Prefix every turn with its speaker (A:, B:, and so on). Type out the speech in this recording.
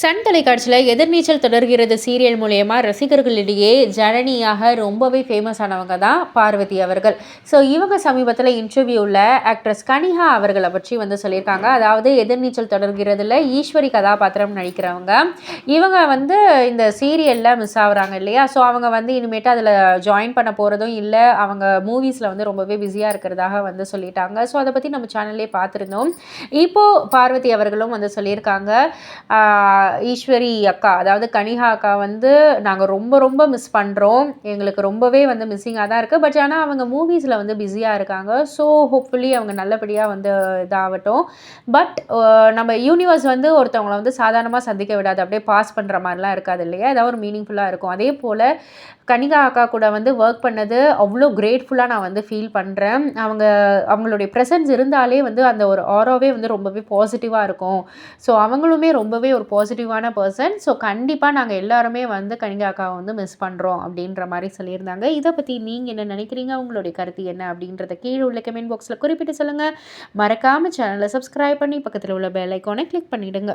A: Sun தொலைக்காட்சியில் எதிர்நீச்சல் தொடர்கிறது serial மூலயமா ரசிகர்களிடையே ஜனனியாக ரொம்பவே ஃபேமஸ் ஆனவங்க தான் பார்வதி அவர்கள். ஸோ இவங்க சமீபத்தில் இன்டர்வியூவில் ஆக்ட்ரஸ் கனிஹா அவர்களை பற்றி வந்து சொல்லியிருக்காங்க. அதாவது எதிர்நீச்சல் தொடர்கிறதுல ஈஸ்வரி கதாபாத்திரம் நடிக்கிறவங்க. இவங்க வந்து இந்த சீரியலில் மிஸ் ஆகுறாங்க இல்லையா? ஸோ அவங்க வந்து இனிமேட்டு அதில் ஜாயின் பண்ண போகிறதும் இல்லை. அவங்க மூவிஸில் வந்து ரொம்பவே பிஸியாக இருக்கிறதாக வந்து சொல்லிட்டாங்க. ஸோ அதை பற்றி நம்ம சேனல்லே பார்த்துருந்தோம். இப்போது பார்வதி அவர்களும் வந்து சொல்லியிருக்காங்க. ஈஸ்வரி அக்கா அதாவது கனிகா அக்கா வந்து நாங்கள் ரொம்ப ரொம்ப மிஸ் பண்ணுறோம் எங்களுக்கு ரொம்பவே வந்து மிஸ்ஸிங்காக தான் இருக்குது பட் ஆனால் அவங்க மூவிஸில் வந்து பிஸியாக இருக்காங்க. ஸோ ஹோப்ஃபுல்லி அவங்க நல்லபடியாக வந்து இதாகட்டும். பட் நம்ம யூனிவர்ஸ் வந்து ஒருத்தவங்களை வந்து சாதாரணமாக சந்திக்க விடாது. அப்படியே பாஸ் பண்ணுற மாதிரிலாம் இருக்காது இல்லையா? ஏதாவது ஒரு மீனிங்ஃபுல்லாக இருக்கும். அதே போல் கனிகா அக்கா கூட வந்து ஒர்க் பண்ணது அவ்வளோ கிரேட்ஃபுல்லாக நான் வந்து ஃபீல் பண்ணுறேன் அவங்க அவங்களுடைய ப்ரெசன்ஸ் இருந்தாலே வந்து அந்த ஒரு ஆரோவே வந்து ரொம்பவே பாசிட்டிவாக இருக்கும். ஸோ அவங்களுமே ரொம்பவே ஒரு பாசிட்டிவான பர்சன் ஸோ கண்டிப்பாக நாங்கள் எல்லாருமே வந்து கனிகா அக்காவை வந்து மிஸ் பண்ணுறோம் அப்படின்ற மாதிரி சொல்லியிருந்தாங்க. இதை பற்றி நீங்கள் என்ன நினைக்கிறீங்க? உங்களுடைய கருத்து என்ன அப்படின்றத கீழே உள்ள கமெண்ட் பாக்ஸில் குறிப்பிட்டு சொல்லுங்கள் மறக்காமல் சேனலை சப்ஸ்கிரைப் பண்ணி பக்கத்தில் உள்ள பெல் ஐக்கானை கிளிக் பண்ணிவிடுங்க